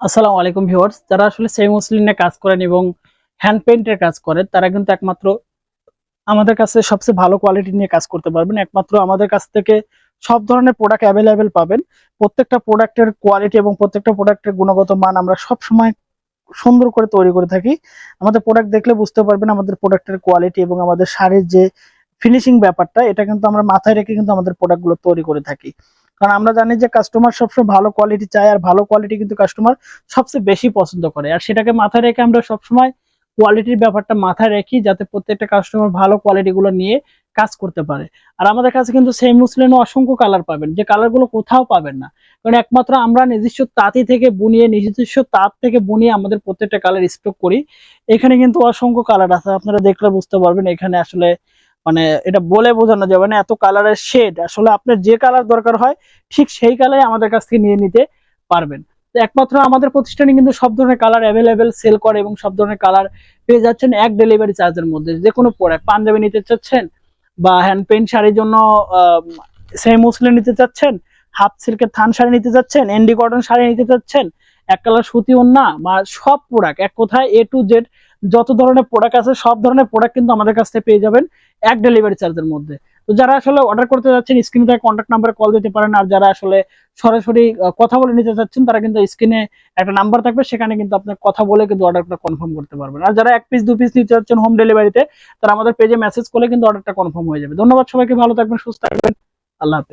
আসসালামু আলাইকুম ভিউয়ার্স। যারা আসলে সেমি মুসলিনে কাজ করেন এবং হ্যান্ড পেইন্টের কাজ করেন তারা কিন্তু একমাত্র আমাদের কাছে সবচেয়ে ভালো কোয়ালিটি নিয়ে কাজ করতে পারবেন। একমাত্র আমাদের কাছ থেকে সব ধরনের প্রোডাক্ট অ্যাভেলেবেল পাবেন। প্রত্যেকটা প্রোডাক্টের কোয়ালিটি এবং প্রত্যেকটা প্রোডাক্টের গুণগত মান আমরা সব সময় সুন্দর করে তৈরি করে থাকি। আমাদের প্রোডাক্ট দেখলে বুঝতে পারবেন আমাদের প্রোডাক্টের কোয়ালিটি এবং আমাদের শাড়ির যে ফিনিশিং ব্যাপারটা, এটা কিন্তু আমরা মাথায় রেখে কিন্তু আমাদের প্রোডাক্টগুলো তৈরি করে থাকি। কারণ আমরা জানি যে কাস্টমার সবসময় ভালো কোয়ালিটি চায় আর ভালো কোয়ালিটি কিন্তু কাস্টমার সবচেয়ে বেশি পছন্দ করে। আর সেটাকে মাথায় রেখে আমরা সবসময় কোয়ালিটির ব্যাপারটা মাথায় রাখি যাতে প্রত্যেকটা কাস্টমার ভালো কোয়ালিটি গুলো নিয়ে কাজ করতে পারে। আর আমাদের কাছে কিন্তু সেম মুসলিনও অসংখ্য কালার পাবেন, যে কালারগুলো কোথাও পাবেন না। কারণ একমাত্র আমরা নিজস্ব তাঁতি থেকে বুনিয়ে, নিজস্ব তাঁত থেকে বুনিয়ে আমাদের প্রত্যেকটা কালার স্টক করি। এখানে কিন্তু অসংখ্য কালার আছে, আপনারা দেখলে বুঝতে পারবেন এখানে আসলে মানে এটা বলে বোঝানো যাবে না এত কালারের শেড আসলে আপনার যে কালার দরকার হয়, ঠিক সেই কালারে আমাদের কাছ থেকে নিয়ে নিতে পারবেন। একমাত্র আমাদের প্রতিষ্ঠানে কিন্তু সব ধরনের কালার অ্যাভেলেবেল সেল করে এবং সব ধরনের কালার পেয়ে যাচ্ছেন এক ডেলিভারি চার্জের মধ্যে। যে কোনো প্রোডাক্ট পাঞ্জাবি নিতে চাচ্ছেন বা হ্যান্ড পেন্ট শাড়ির জন্য সেম মুসলিন নিতে চাচ্ছেন হাফ সিল্কের থান শাড়ি নিতে চাচ্ছেন এন্ডি কটন শাড়ি নিতে চাচ্ছেন, এক কালার সুতি ওন্না বা সব প্রোডাক্ট এক কোথায় এ টু জেড যত ধরনের প্রোডাক্ট আছে, সব ধরনের প্রোডাক্ট কিন্তু আমাদের কাছ থেকে পেয়ে যাবেন এক ডেলিভারি চার্জের মধ্যে। তো যারা আসলে অর্ডার করতে যাচ্ছেন স্ক্রিনে থেকে কন্ট্যাক্ট নাম্বারে কল দিতে পারেন, আর যারা আসলে সরাসরি কথা বলে নিতে চাচ্ছেন, তারা কিন্তু স্ক্রিনে একটা নাম্বার থাকবে, সেখানে কিন্তু আপনার কথা বলে কিন্তু অর্ডারটা কনফার্ম করতে পারবেন। আর যারা এক পিস দু পিস নিতে চাচ্ছেন হোম ডেলিভারিতে তারা আমাদের পেজে মেসেজ করলে কিন্তু অর্ডারটা কনফার্ম হয়ে যাবে। ধন্যবাদ সবাইকে, ভালো থাকবেন, সুস্থ থাকবেন। আল্লাহ হাফেজ।